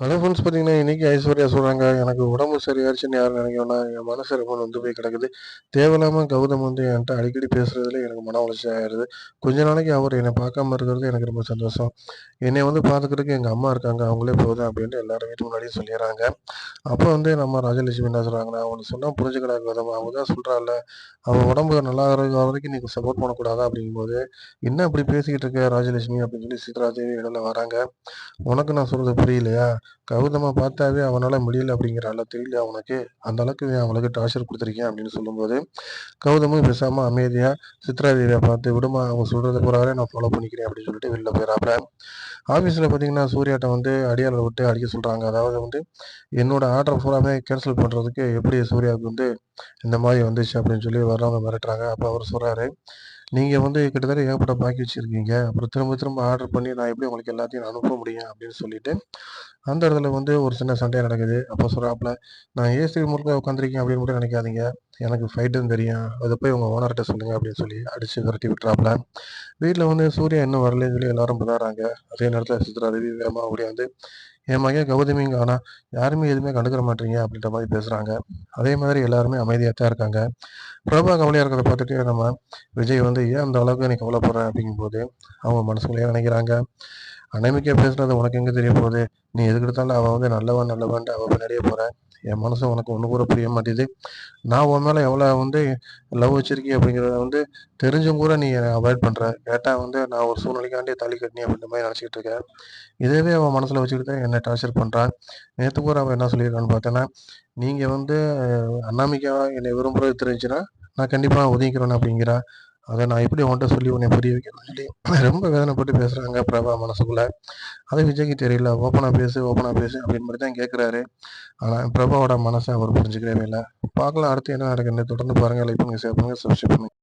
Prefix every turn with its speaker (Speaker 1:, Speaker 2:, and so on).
Speaker 1: Hello friends பார்த்தீங்கன்னா, இன்னைக்கு ஐஸ்வர்யா சொல்கிறாங்க "எனக்கு உடம்பு சரியாயிருச்சுன்னு யார் நினைக்கணும்னா என் மனசு ரொம்ப வந்து போய் கிடக்குது. தேவையில்லாமல் கௌதம் வந்து என்கிட்ட அடிக்கடி பேசுகிறதுல எனக்கு மன உளைச்சல் ஆயிருது. கொஞ்ச நாளைக்கு அவர் என்னை பார்க்காம இருக்கிறது எனக்கு ரொம்ப சந்தோஷம். என்னை வந்து பார்த்துக்கிறதுக்கு எங்கள் அம்மா இருக்காங்க. அவங்களே போதும்." அப்படின்ட்டு எல்லாரும் வீட்டு முன்னாடியும் சொல்லிடுறாங்க அப்போ வந்து நம்ம ராஜலட்சுமி என்ன சொல்கிறாங்கன்னா அவங்க சொன்னால் புரிஞ்சுக்கடா கௌதம். அவங்க தான் சொல்கிறாள் அவன் உடம்பு நல்லாகுற வரைக்கும் நீ சப்போர்ட் பண்ணக்கூடாதா?" அப்படிங்கும்போது, "என்ன இப்படி பேசிக்கிட்டு இருக்க ராஜலட்சுமி?" அப்படின்னு சொல்லி சித்ரா இடையில வராங்க. "உனக்கு நான் சொல்கிறது புரியலையா? கௌதமை பார்த்தாவே அவனால் முடியல அப்படிங்கிறான்ல, தெரியல அவனுக்கு அந்த அளவுக்கு அவனுக்கு அவளுக்கு டார்ச்சர் கொடுத்துருக்கேன் அப்படின்னு சொல்லும்போது, கௌதமும் பேசாமல் அமைதியாக சித்ராதேவியை பார்த்து, விடுமா அவங்க சொல்கிறத போகிறாரே நான் ஃபாலோ பண்ணிக்கிறேன்." அப்படின்னு சொல்லிட்டு வெளில போயிடறாப்புல ஆஃபீஸில் பார்த்தீங்கன்னா, சூர்யாட்டை வந்து அடியாளர் விட்டு அடிக்க சொல்கிறாங்க அதாவது வந்து, "என்னோட ஆர்டர் பூராமே கேன்சல் பண்ணுறதுக்கு எப்படி சூர்யாவுக்கு வந்து இந்த மாதிரி வந்துச்சு?" அப்படின்னு சொல்லி வர்றவங்க மிரட்டுறாங்க. அப்போ அவர் சொல்கிறாரு நீங்கள் வந்து கிட்டத்தட்ட ஏகப்பட்ட பாக்கி வச்சுருக்கீங்க அப்புறம் திரும்ப திரும்ப ஆர்டர் பண்ணி நான் எப்படி உங்களுக்கு எல்லாத்தையும் அனுப்ப முடியும்?" அப்படின்னு சொல்லிட்டு, அந்த இடத்துல வந்து ஒரு சின்ன சண்டை நடக்குது. அப்போ சொல்கிறாப்புல "நான் ஏசி முறுக்க உட்காந்துருக்கேன் அப்படின்னு மட்டும் நினைக்காதீங்க. எனக்கு ஃபைட்டும் தெரியும். அதை போய் உங்கள் ஓனர்கிட்ட சொல்லுங்க." அப்படின்னு சொல்லி அடித்து விரட்டி விட்டுறாப்புல வீட்டில் வந்து சூர்யா இன்னும் வரலைன்னு சொல்லி எல்லாரும் பதறாங்க. அதே நேரத்தில் சித்ரா தேவி வேகமா ஓடியாந்து, "என் மகன் கௌதமிங்க ஆனால் யாருமே எதுவுமே கண்டுக்கிற மாட்றீங்க." அப்படின்ற மாதிரி பேசுகிறாங்க அதே மாதிரி எல்லாருமே அமைதியாக தான் இருக்காங்க. பிரபா கவலையாக இருக்கிறத பார்த்துட்டு நம்ம விஜய் வந்து, "ஏன் அந்த அளவுக்கு நீ கவலைப்படுற?" அப்படிங்கும்போது, அவங்க மனசுக்குள்ளேயே நினைக்கிறாங்க, "அனாமிகா பேசுனது உனக்கு எங்கே தெரிய போகுது? நீ எதுக்கெடுத்தாலும் அவன் வந்து நல்லவன் நல்லவன்ட்டு அவன் பின்னாடியே போகிறேன் என் மனசு உனக்கு ஒண்ணு கூட புரிய மாட்டேங்குது. நான் உன் மேல எவ்வளோ வந்து லவ் வச்சிருக்கேன் அப்படிங்கிறத வந்து தெரிஞ்சும் கூட நீ அவாய்ட் பண்ற. கேட்டா வந்து நான் ஒரு சூழ்நிலைக்காண்டி தாலி கட்டினி அப்படின்ற மாதிரி நினச்சுக்கிட்டு இருக்கேன் இதேவே அவன் மனசுல வச்சுக்கிட்டு தான் என்ன டார்ச்சர் பண்ணுறான் நேத்து கூட அவன் என்ன சொல்லியிருக்கான்னு பார்த்தேன்னா, நீங்க வந்து அனாமிகா என்னை விரும்புறது தெரிஞ்சுன்னா நான் கண்டிப்பா ஒதுங்கிக்கிறேன் அப்படிங்கிறா. அதை நான் எப்படி உன்ட்ட சொல்லி உன்னைய புரிய வைக்கணும்னு சொல்லி ரொம்ப வேதனைப்பட்டு பேசுகிறாங்க பிரபா மனசுக்குள்ள. அது விஜய்க்கு தெரியல. ஓப்பனாக பேசு, ஓப்பனாக பேசு அப்படின்னு மட்டும் தான் கேட்குறாரு. ஆனால் பிரபாவோட மனசை அவர் புரிஞ்சுக்கவே இல்லை பார்க்கலாம் அடுத்து என்ன நடக்குன்னு தொடர்ந்து பாருங்கள் லைக் பண்ணுங்கள் ஷேர் பண்ணுங்கள் சப்ஸ்கிரைப் பண்ணுங்கள்